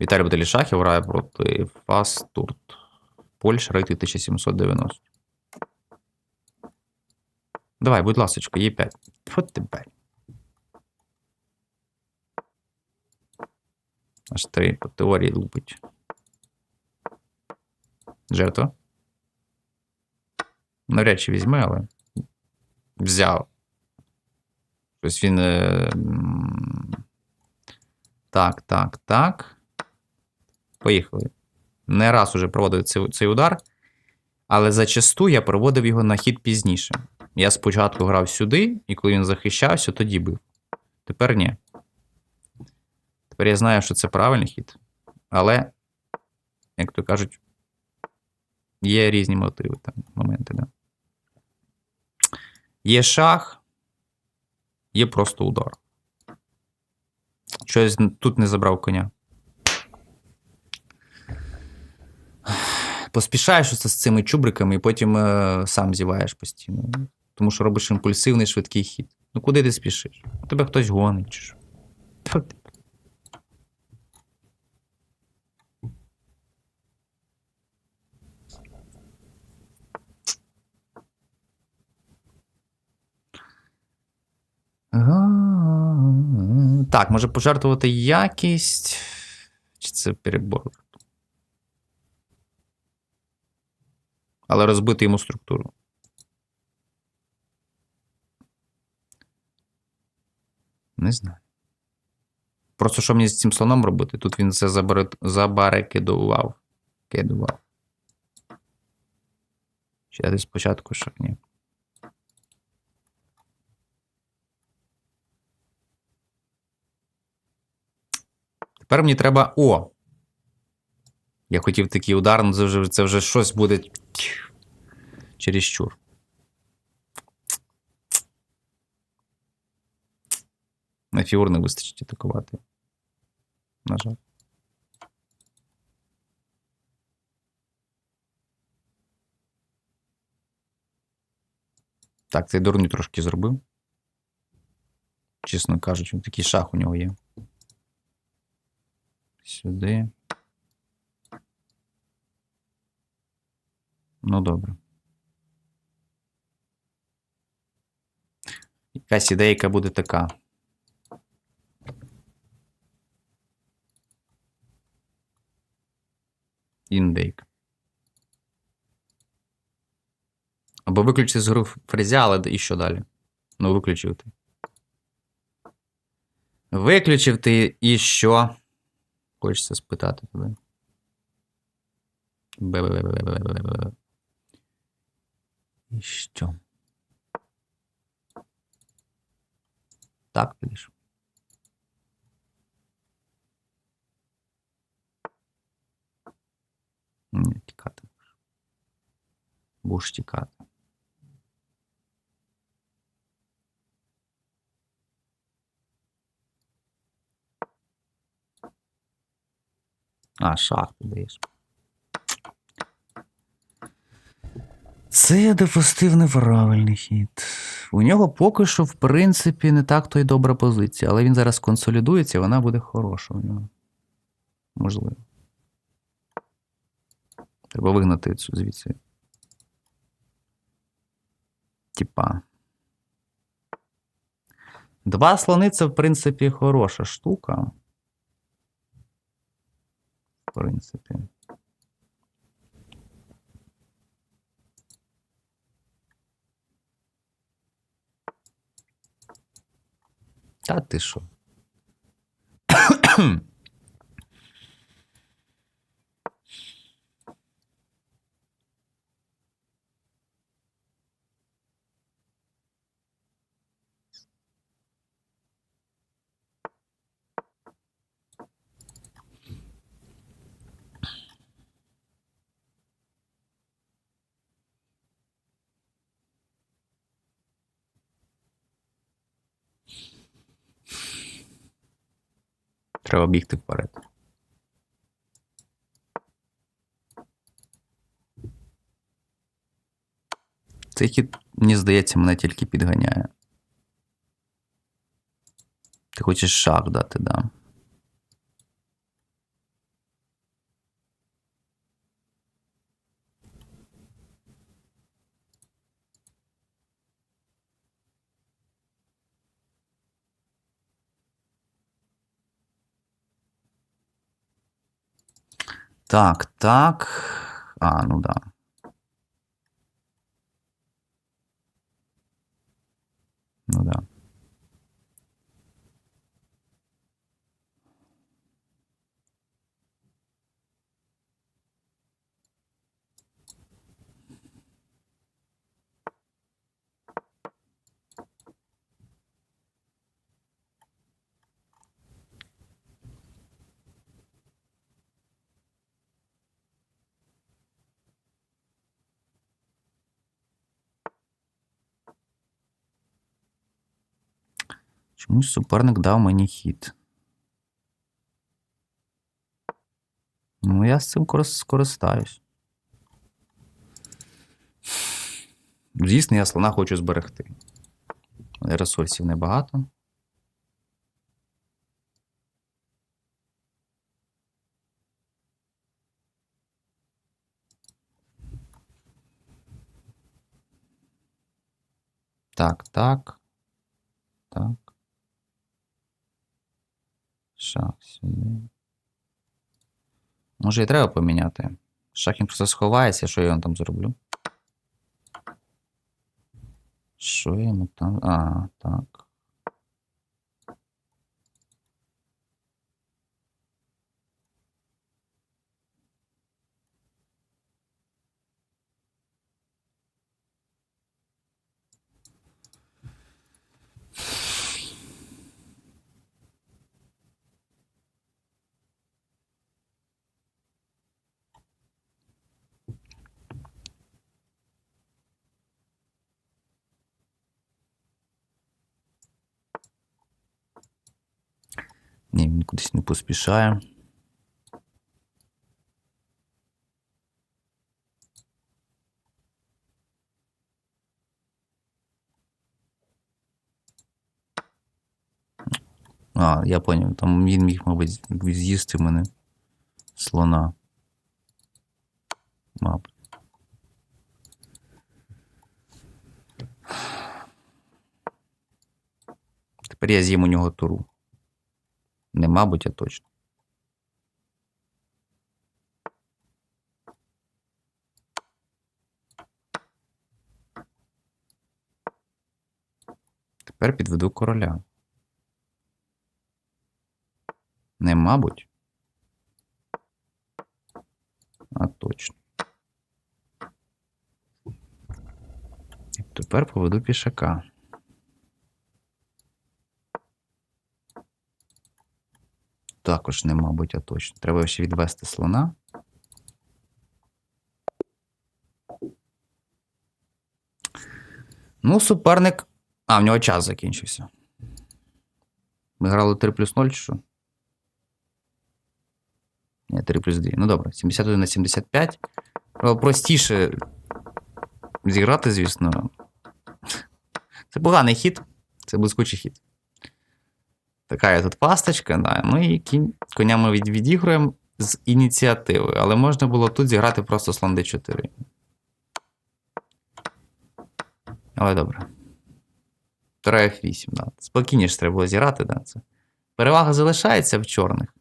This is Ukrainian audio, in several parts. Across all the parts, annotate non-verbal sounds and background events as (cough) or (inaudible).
Віталій Баталішахів грає проти Фастурт. Польща, рейтинг 1790. Давай, будь ласочка, є 5. От тебе. Аж 3 по теорії лупить. Жертва. Навряд чи візьме, але. Взяв. Щось він. Так, так, так. Поїхали. Не раз уже проводив цей, цей удар, але зачасту я проводив його на хід пізніше. Я спочатку грав сюди, і коли він захищався, тоді бив. Тепер ні. Тепер я знаю, що це правильний хід. Але, як то кажуть, є різні мотиви там, моменти, да. Є шах, є просто удар. Щось тут не забрав коня. Поспішаєш з цими чубриками і потім е, сам зіваєш постійно. Тому що робиш імпульсивний швидкий хід. Ну куди ти спішиш? Тебе хтось гонить чи що? Так, може пожертвувати якість. Чи це перебор? Але розбити йому структуру. Не знаю. Просто що мені з цим слоном робити? Тут він це забаре... забарекидував. Кидував. Я десь спочатку що ні. Тепер мені треба. О! Я хотів такий удар, але це вже, це вже щось буде. Чересчур. На фігур не вистачить атакувати. На жаль. Так, цей дурню трошки зробив. Чесно кажучи, такий шах у нього є. Сюди. Ну, добре. Якась ідейка буде така. Індейка. Або виключити з гри фрезя, але і що далі? Ну, виключив ти. Виключив ти і що? Хочеться спитати. Бе-бе-бе-бе-бе-бе-бе. І що? Так, підеш. Ні, тікати. Будеш тікати. А, шах ти даєш. Це допустив неправильний хід. У нього поки що, в принципі, не так то й добра позиція, але він зараз консолідується, і вона буде хороша у нього. Можливо. Треба вигнати цю звідси. Типа. Два слони це, в принципі, хороша штука. Принципі. Та ти що? Треба бігти вперед. Цей хід, мені здається, мене тільки підганяє. Ти хочеш шах дати, да. Так, так. А, ну да. Ну да. Чомусь суперник дав мені хід. Ну, я з цим скористаюсь. Звісно, я слона хочу зберегти. Але ресурсів небагато. Так, так. Так. Шах сюди. Може і треба поміняти. Шах він просто сховається, що я йому там зроблю? Що я йому там. А, так. Ні, він кудись не поспішає. А, я поняв. Там він міг, мабуть, з'їсти мене слона. Мабуть. Тепер я з'їм у нього туру. Не мабуть, а точно. Тепер підведу короля. Не мабуть. А точно. Тепер поведу пішака. Також не мабуть, а точно. Треба ще відвести слона. Ну, суперник. А, в нього час закінчився. Ми грали 3 плюс 0 чи що? Ні, 3 плюс 2. Ну добре, 71 на 75. Простіше зіграти, звісно. Це поганий хід. Це блискучий хід. Така є тут пасточка, да. ну і кінь, коня ми від, відігруємо з ініціативою, але можна було тут зіграти просто слон d4. Але добре. 3 F8, да. Спокійніше треба було зіграти, да. Це. Перевага залишається в чорних.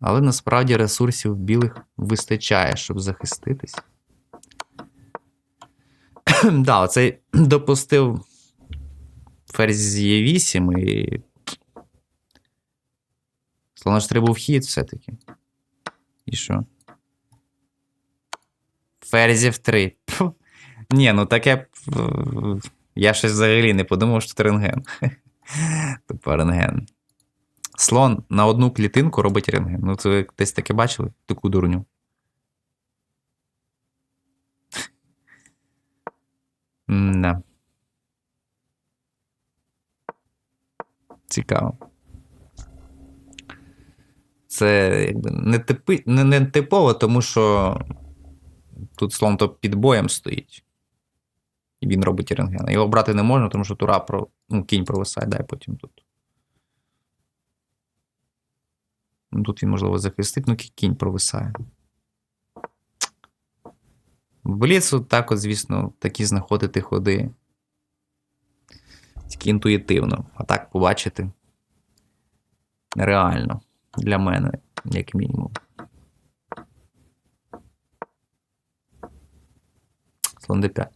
Але насправді ресурсів білих вистачає, щоб захиститись. (clears throat) да, оцей допустив ферзь з Е8 і. Слона ж треба був хід все-таки. І що? Ферзів 3. Пф. Ні, ну таке. Я щось взагалі не подумав, що це рентген. (laughs) Тупо рентген. Слон на одну клітинку робить рентген. Ну, це ви десь таке бачили? Таку дурню. Да. Цікаво. Це якби не, типи, не, не типово, тому що тут слон то під боєм стоїть. І він робить рентген. Його брати не можна, тому що тура про. Ну, кінь провисає, дай потім тут. Ну, Тут він, можливо, захистить, ну кінь провисає. В Бліцу так, от, звісно, такі знаходити ходи. Тільки інтуїтивно. А так побачити нереально. Для мене, як мінімум. Слон d5.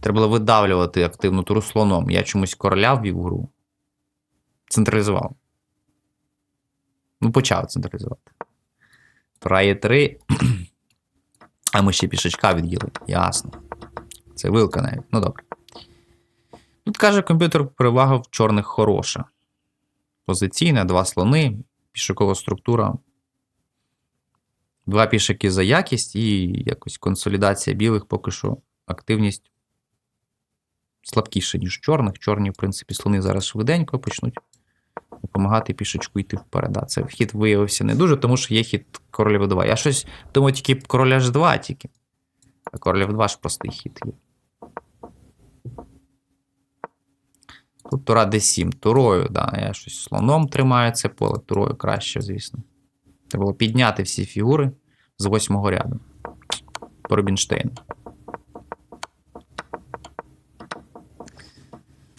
Треба було видавлювати активну туру слоном. Я чомусь короля ввів гру. Централізував. Ну, почав централізувати. Тура є 3. А ми ще пішечка від'їли. Ясно. Це вилка навіть. Ну добре. Тут каже комп'ютер, перевага в чорних хороша. Позиційна, два слони, пішокова структура. Два пішаки за якість і якось консолідація білих поки що активність слабкіша, ніж чорних. Чорні, в принципі, слони зараз швиденько почнуть допомагати пішечку йти вперед. Да, Це хід виявився не дуже, тому що є хід короля в2. Я щось думаю, тільки короля ж2 тільки. А короля в2 ж простий хід є. Тут тура d7. Турою, да, я щось слоном тримаю це поле, турою краще, звісно. Треба було підняти всі фігури з восьмого ряду. По Рубінштейну.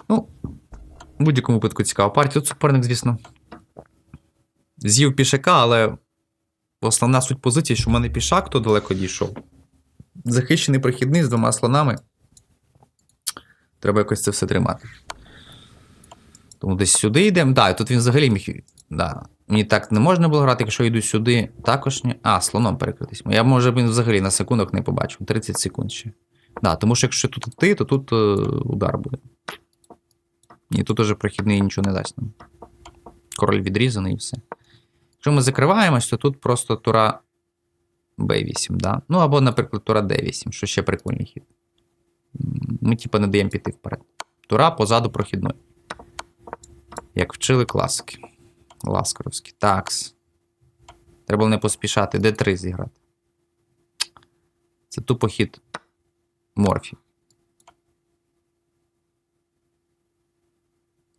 Ну, в будь-якому випадку цікава партія. Тут суперник, звісно, з'їв пішака, але основна суть позиції, що в мене пішак то далеко дійшов. Захищений прохідний з двома слонами. Треба якось це все тримати. Тому десь сюди йдемо. Да, тут він взагалі міг. Да. Мені так не можна було грати, якщо йду сюди, також ні. А, слоном перекритись. Я, може, він взагалі на секундах не побачив. 30 секунд ще. Да, тому що якщо тут ти, то тут е, удар буде. Ні, тут уже прохідний нічого не дасть нам. Король відрізаний і все. Якщо ми закриваємось, то тут просто тура B8, да? Ну або, наприклад, тура D8, що ще прикольний хід. Ми, типа, не даємо піти вперед. Тура позаду прохідної. Як вчили класики. Ласкаровські. Такс. Треба було не поспішати. D3 зіграти. Це тупо хід морфі.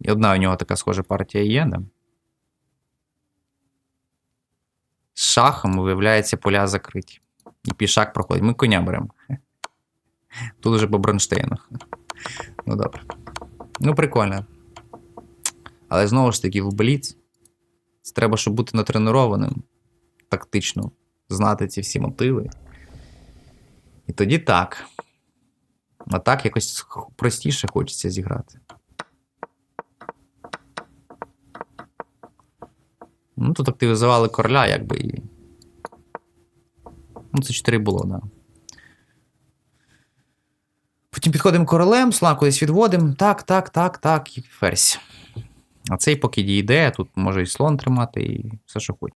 І одна у нього така схожа партія є, да? З шахом, виявляється, поля закриті. І пішак проходить. Ми коня беремо. Тут уже по Бронштейну. Ну добре. Ну, прикольно. Але знову ж таки, в Бліц треба, щоб бути натренованим, тактично знати ці всі мотиви. І тоді так. А так якось простіше хочеться зіграти. Ну, тут активізували короля, якби і. Ну, це 4 було, да. Потім підходимо королем, слон кудись відводимо. Так, так, так, так, і ферзь. А цей поки дійде, тут може і слон тримати, і все, що хоче.